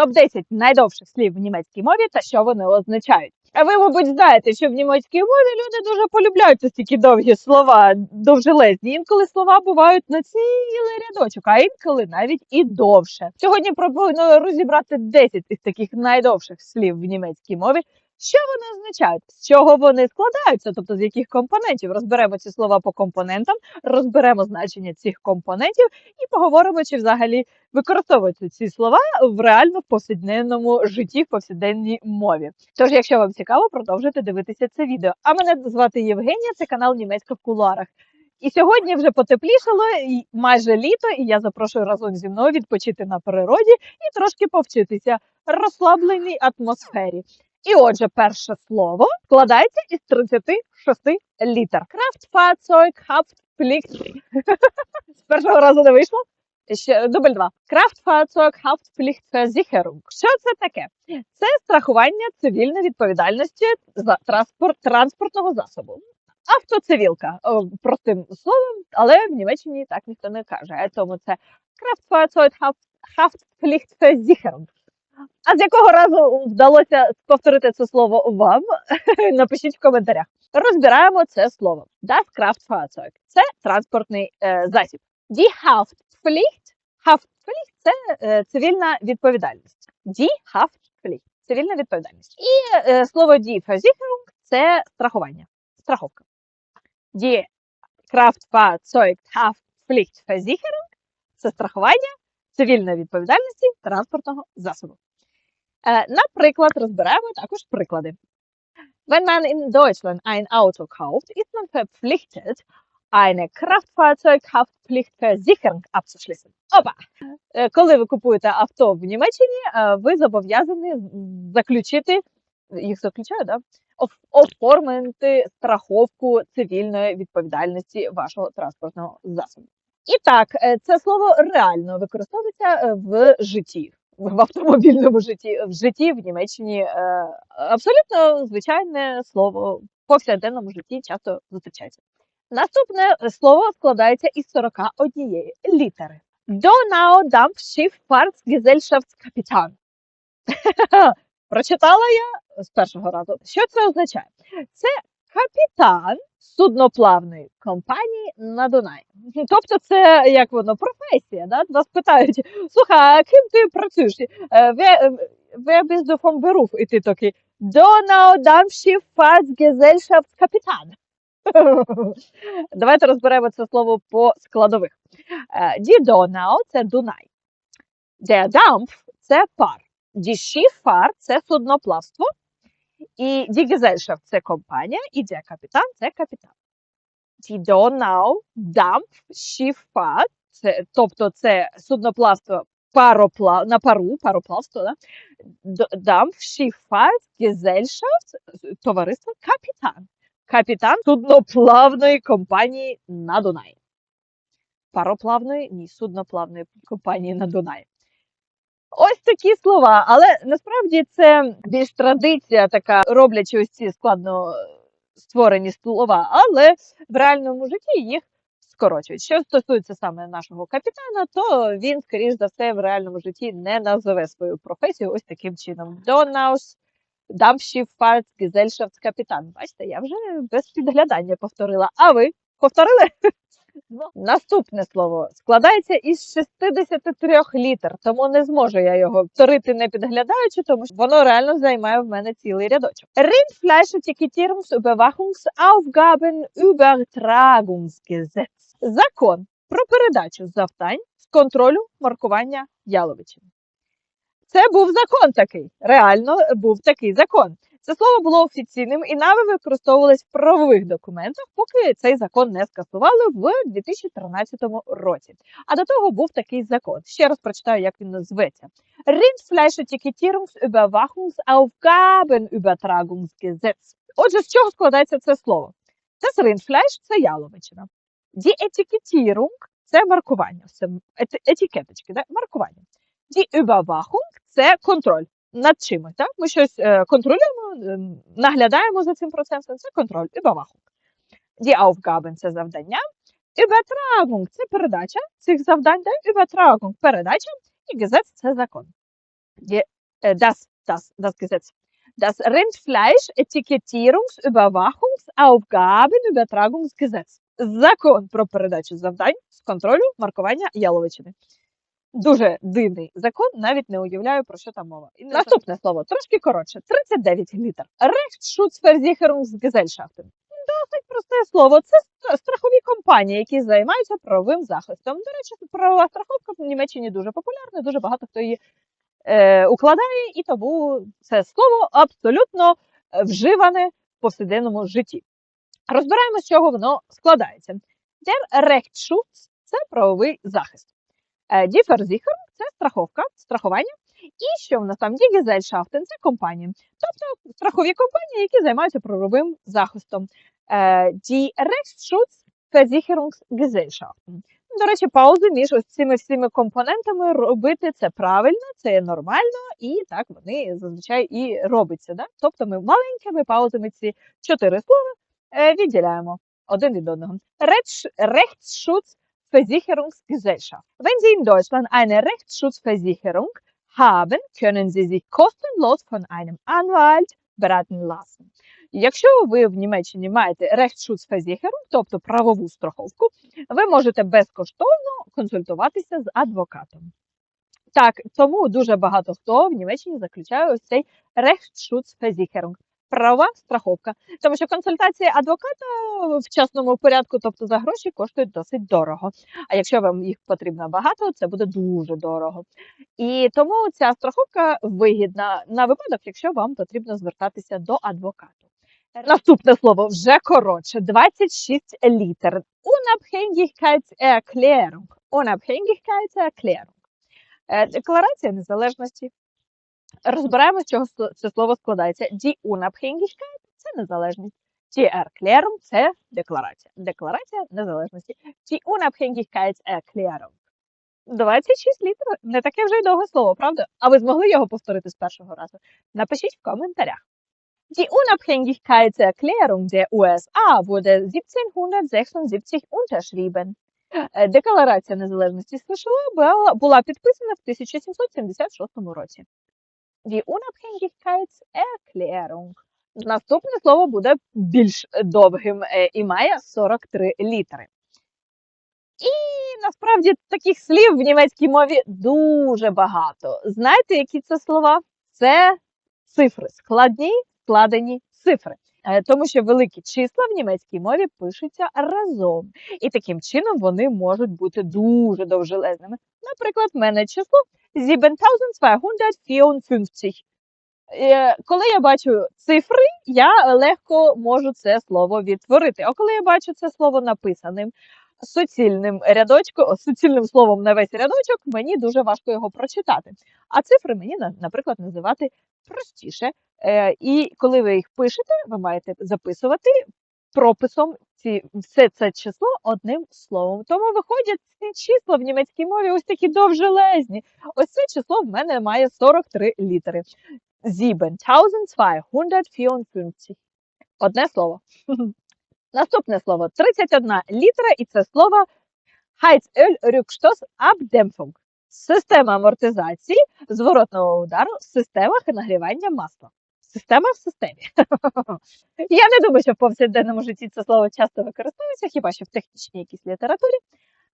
Топ-10 найдовших слів в німецькій мові та що вони означають. А ви, мабуть, знаєте, що в німецькій мові люди дуже полюбляють такі довгі слова, довжелезні. Інколи слова бувають на цілий рядочок, а інколи навіть і довше. Сьогодні пропоную розібрати 10 із таких найдовших слів в німецькій мові. Що вони означають, з чого вони складаються, тобто з яких компонентів розберемо ці слова по компонентам, розберемо значення цих компонентів і поговоримо, чи взагалі використовуються ці слова в реально повсякденному житті, в повсякденній мові. Тож, якщо вам цікаво, продовжуйте дивитися це відео. А мене звати Євгенія, це канал Німецька в кулуарах. І сьогодні вже потеплішало, і майже літо, і я запрошую разом зі мною відпочити на природі і трошки повчитися розслабленій атмосфері. І отже, перше слово складається із 36 літер. Kraftfahrzeug Haftpflicht. З першого разу не вийшло. Ще дубль два. Kraftfahrzeug Haftpflichtversicherung. Що це таке? Це страхування цивільної відповідальності за транспорт транспортного засобу. Автоцивілка простим словом, але в Німеччині так ніхто не каже. Тому це Kraftfahrzeug Haft- Haftpflichtversicherung. А з якого разу вдалося повторити це слово вам? Напишіть в коментарях. Розбираємо це слово. Das Kraftfahrzeug – це транспортний е, засіб. Die Haftpflicht – Haftpflicht – це е, цивільна відповідальність. Die Haftpflicht – цивільна відповідальність. І е, слово Die Versicherung – це страхування, страховка. Die Kraftfahrzeug Haftpflichtversicherung – це страхування цивільної відповідальності транспортного засобу. Е, Наприклад, розберемо також приклади. Wenn man in Deutschland ein Auto kauft, ist man verpflichtet, eine Kraftfahrzeughaftpflichtversicherung abzuschließen. Опа! Е, Коли ви купуєте авто в Німеччині, е, ви зобов'язані заключити, їх заключають, да? Оформити страховку цивільної відповідальності вашого транспортного засобу. І так, це слово реально використовується в житті, в автомобільному житті, в житті в Німеччині. е, Абсолютно звичайне слово в повсякденному житті часто зустрічається. Наступне слово складається із 41 літери. Donau Dampfschifffahrtsgesellschaftskapitan. Прочитала я з першого разу. Що це означає? Це капітан судноплавної компанії на Дунаї. Тобто, це як воно професія. Да? Вас питають: слухай, а ким ти працюєш? Е, «Wer- du vom Beruf? І ти такий Donau Dampfschifffahrtsgesellschaftskapitan. Давайте розберемо це слово по складових. Е, Die Donau – це Дунай. Der Dampf – це пар. Die Schifffahrt – це судноплавство. І Die Gesellschaft – це компанія, і Der Капітан – це капітан. Die Donau Dampf Schifffahrt – це, тобто це судноплавство пароплав, на пару, пароплавство, да? Д- Dampf Schifffahrt Gesellschaft – товариство капітан. Капітан судноплавної компанії на Дунаї. Пароплавної, ні, судноплавної компанії на Дунаї. Ось такі слова, але насправді це більш традиція така, роблячи ось ці складно е, створені слова, але в реальному житті їх скорочують. Що стосується саме нашого капітана, то він, скоріш за все, в реальному житті не назове свою професію ось таким чином. Донаус, Dampfschifffahrt, Gesellschaftskapitän. Бачите, я вже без підглядання повторила. А ви повторили? Наступне слово складається із 63 літер, тому не зможу я його вторити, не підглядаючи, тому що воно реально займає в мене цілий рядочок. Rindfleischetikettierungsüberwachungsaufgabenübertragungsgesetz. Закон про передачу завдань з контролю маркування яловичини. Це був закон такий. Реально був такий закон. Це слово було офіційним і навіть використовувалось в правових документах, поки цей закон не скасували в 2013 році. А до того був такий закон. Ще раз прочитаю, як він називається. Rindfleischetikettierungsüberwachungsaufgabenübertragungsgesetz. Отже, з чого складається це слово? Це Rindfleisch – це яловичина. Die Etikettierung – це маркування, це етикеточки, да? маркування. Die Überwachung – це контроль над чимось. Так? Ми щось е, контролюємо, е, наглядаємо за цим процесом. Це контроль, Überwachung. Die Aufgaben – це завдання. Übertragung – це передача цих завдань. Да? Übertragung – передача. І Gesetz – це закон. Die, äh, das, das, das Gesetz. Das Rindfleisch-Етикетірунgs-Überwachungsaufgabenübertragungsgesetz. Закон про передачу завдань з контролю маркування яловичини. Дуже дивний закон, навіть не уявляю, про що там мова. І наступне слово трошки коротше: 39 літер. Rechtschutzversicherungsgesellschaften. Досить просте слово. Це страхові компанії, які займаються правовим захистом. До речі, правова страховка в Німеччині дуже популярна, дуже багато хто її е, укладає, і тому це слово абсолютно е, вживане в повсякденному житті. Розбираємо, з чого воно складається. Der Rechtsschutz – це правовий захист. Е, Versicherung – це страховка, страхування. І що в нас там є Gesellschaften – це компанії. Тобто страхові компанії, які займаються правовим захистом. Е, Die Rechtsschutzversicherungsgesellschaften. До речі, паузи між ось цими всіми компонентами робити це правильно, це нормально, і так вони зазвичай і робиться. Да? Тобто ми маленькими паузами ці чотири слова е, відділяємо один від одного. Rechts- Rechtsschutzversicherungsgesellschaft. Wenn Sie in Deutschland eine Rechtsschutzversicherung haben, können Sie sich kostenlos von einem Anwalt beraten lassen. Якщо ви в Німеччині маєте Rechtsschutzversicherung, тобто правову страховку, ви можете безкоштовно консультуватися з адвокатом. Так, тому дуже багато хто в Німеччині заключає ось цей Rechtsschutzversicherung – правова страховка. Тому що консультація адвоката в частному порядку, тобто за гроші, коштують досить дорого. А якщо вам їх потрібно багато, це буде дуже дорого. І тому ця страховка вигідна на випадок, якщо вам потрібно звертатися до адвокату. Наступне слово вже коротше, 26 літер. Unabhängigkeitserklärung. Unabhängigkeitserklärung. Е, Декларація незалежності. Розбираємо, з чого це слово складається. Die Unabhängigkeit – це незалежність. Die Erklärung – це декларація. Декларація незалежності. Die Unabhängigkeitserklärung. 26 літер. Не таке вже й довге слово, правда? А ви змогли його повторити з першого разу? Напишіть в коментарях. Die Unabhängigkeitserklärung der USA wurde 1776 unterschrieben. Е, Декларація незалежності США була підписана в 1776 році. Die Unabhängigkeitserklärung. Наступне слово буде більш довгим е, і має 43 літери. І насправді таких слів в німецькій мові дуже багато. Знаєте, які це слова? Це цифри, складні складені цифри. Е, Тому що великі числа в німецькій мові пишуться разом. І таким чином вони можуть бути дуже довжелезними. Наприклад, в мене число 7254. Е, Коли я бачу цифри, я легко можу це слово відтворити. А коли я бачу це слово написаним суцільним рядочком, суцільним словом на весь рядочок, мені дуже важко його прочитати. А цифри мені, наприклад, називати простіше. Е, І коли ви їх пишете, ви маєте записувати прописом ці, все це число одним словом. Тому виходять ці числа в німецькій мові ось такі довжелезні. Ось це число в мене має 43 літери. 7254. Одне слово. Наступне слово 31 літера, і це слово Heizölrückstoßabdämpfung. Система амортизації зворотного удару в системах нагрівання масла. Система в системі. Я не думаю, що в повсякденному житті це слово часто використовується, хіба що в технічній якійсь літературі.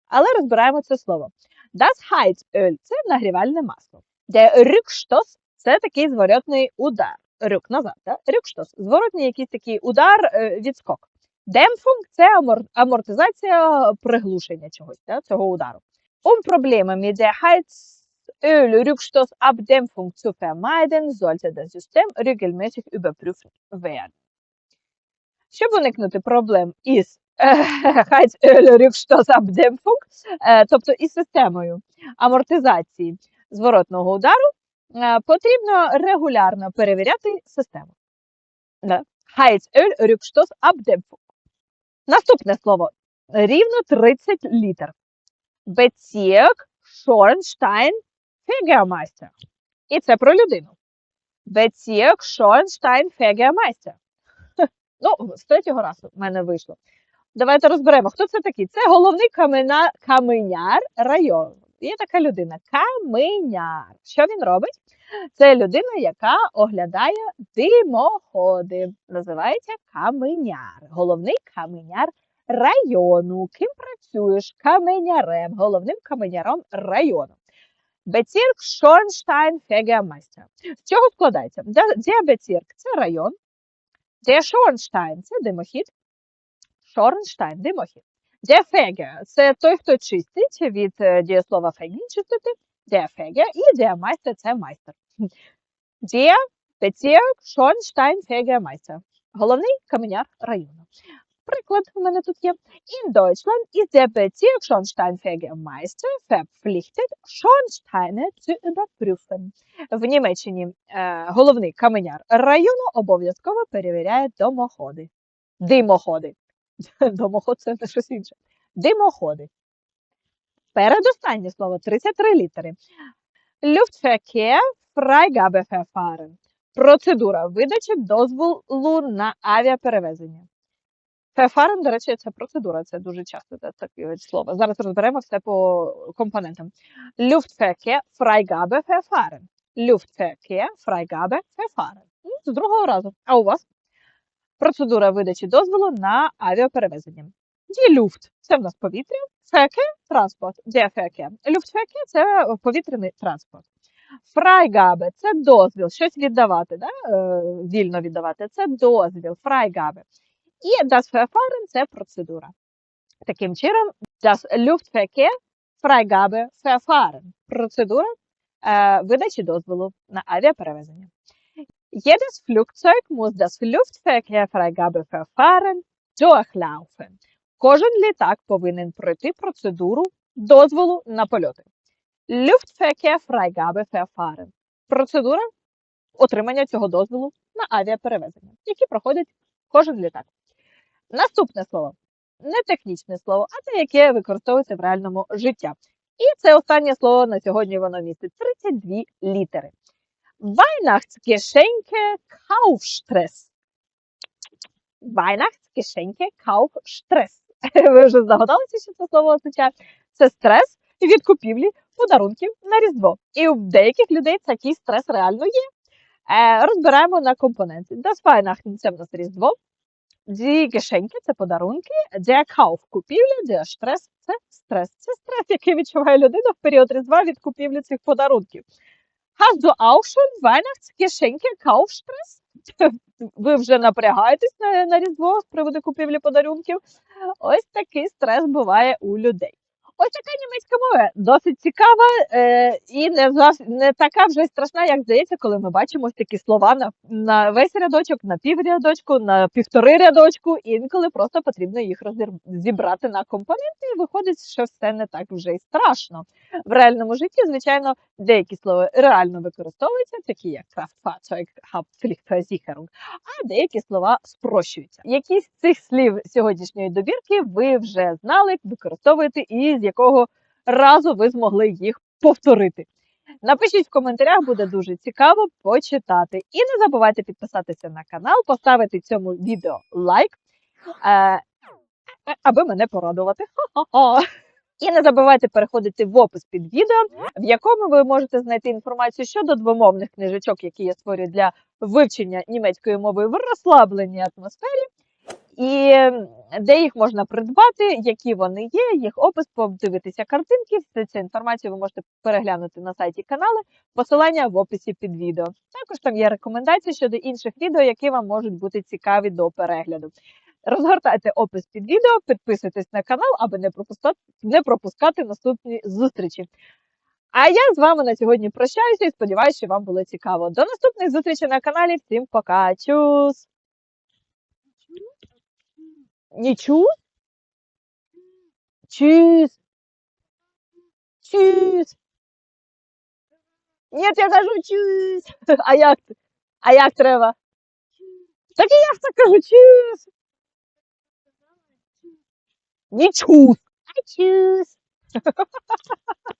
Але розбираємо це слово. Das Heizöl – це нагрівальне масло. Der Rückstoß – це такий зворотний удар. Рюк назад, да? Рюкштос. Зворотний якийсь такий удар, е, відскок. Демпфунг – це амор- амортизація приглушення чогось, да? цього удару. Um Probleme mit der Heizölrückstoßabdämpfung zu vermeiden, sollte das System regelmäßig überprüft werden. Щоб уникнути проблем із е, е, тобто із системою амортизації зворотного удару, е, потрібно регулярно перевіряти систему. Heizölrückstoßabdämpfung. Наступне слово рівно 30 літер. Bezirk Schornstein Фегермайстер. І це про людину. Bezirk Schornstein Фегермайстер. Ну, з третього разу в мене вийшло. Давайте розберемо, хто це такий. Це головний камена... каменяр району. Є така людина каменяр. Що він робить? Це людина, яка оглядає димоходи. Називається каменяр. Головний каменяр району. Ким працюєш? Каменярем, головним каменяром району. Бецірк Шорнштайн Фегемайстер. З чого складається? Де- Бецірк? Це район. Де Шорнштайн це димохід. Шорнштайн димохід. Де Феге це той, хто чистить від е, дієслова фегін чистити. Де Феге і де майстер це майстер. Де Бецірк Шорнштайн Фегемайстер. Головний каменяр району. Приклад у мене тут є. In Deutschland ist der Bezirk Schornsteinfegermeister verpflichtet, Schornsteine zu überprüfen. В Німеччині е, головний каменяр району обов'язково перевіряє домоходи. Димоходи. Домоход це щось інше. Димоходи. Передостаннє слово 33 літери. Luftverkehr Freigabeverfahren. Процедура видачі дозволу на авіаперевезення. Фефарен, до речі, це процедура, це дуже часто таке слово. Зараз розберемо все по компонентам. Luftverkehr Freigabe Verfahren. Luftverkehr Freigabe Verfahren. З другого разу. А у вас? Процедура видачі дозволу на авіаперевезення. Die Luft – це в нас повітря, Verkehr – транспорт. Der Verkehr. Luftverkehr – це повітряний транспорт. Freigabe – це дозвіл, щось віддавати, да? е, вільно віддавати. Це дозвіл, Freigabe. І das Verfahren – це процедура. Таким чином, das Luftverkehr Freigabe Verfahren – процедура е, видачі дозволу на авіаперевезення. Jedes Flugzeug muss das Luftverkehrfreigabeverfahren durchlaufen. Кожен літак повинен пройти процедуру дозволу на польоти. Luftverkehrfreigabeverfahren – процедура отримання цього дозволу на авіаперевезення, які проходить кожен літак. Наступне слово не технічне слово, а те, яке використовується в реальному житті. І це останнє слово на сьогодні воно містить 32 літери. Weihnachtsgeschenke Kaufstress. Weihnachtsgeschenke Kaufstress. Ви вже здогадалися, що це слово означає? Це стрес від купівлі подарунків на Різдво. І у деяких людей такий стрес реально є. Е, розбираємо на компоненти. Das Weihnachten – це в нас Різдво. Die кишеньки – це подарунки, де Kauf – купівля, Stress – це стрес. Це стрес, який відчуває людина в період Різдва від купівлі цих подарунків. Хазду аушен, auch кишеньки, Kaufstress? Ви вже напрягаєтесь на, на Різдво з приводу купівлі подарунків. Ось такий стрес буває у людей. Ось така німецька мова досить цікава е, і не, не така вже страшна, як здається, коли ми бачимо такі слова на, на весь рядочок, на піврядочку, на півтори рядочку. Інколи просто потрібно їх розір- зібрати на компоненти, і виходить, що все не так вже й страшно. В реальному житті, звичайно, деякі слова реально використовуються, такі як Kraftfahrzeug, а деякі слова спрощуються. Якісь цих слів сьогоднішньої добірки ви вже знали, використовуєте і якого разу ви змогли їх повторити. Напишіть в коментарях, буде дуже цікаво почитати. І не забувайте підписатися на канал, поставити цьому відео лайк, е, аби мене порадувати. І не забувайте переходити в опис під відео, в якому ви можете знайти інформацію щодо двомовних книжечок, які я створюю для вивчення німецької мови в розслабленій атмосфері, і де їх можна придбати, які вони є, їх опис, подивитися картинки. Всю цю інформацію ви можете переглянути на сайті каналу. Посилання в описі під відео. Також там є рекомендації щодо інших відео, які вам можуть бути цікаві до перегляду. Розгортайте опис під відео, підписуйтесь на канал, аби не пропускати, не пропускати наступні зустрічі. А я з вами на сьогодні прощаюся і сподіваюся, що вам було цікаво. До наступних зустрічей на каналі. Всім пока. Чус! Нічу? Чус! Чус! Ні, я кажу чус! А як? А як треба? Так і я це кажу чус! Не чус, а чус.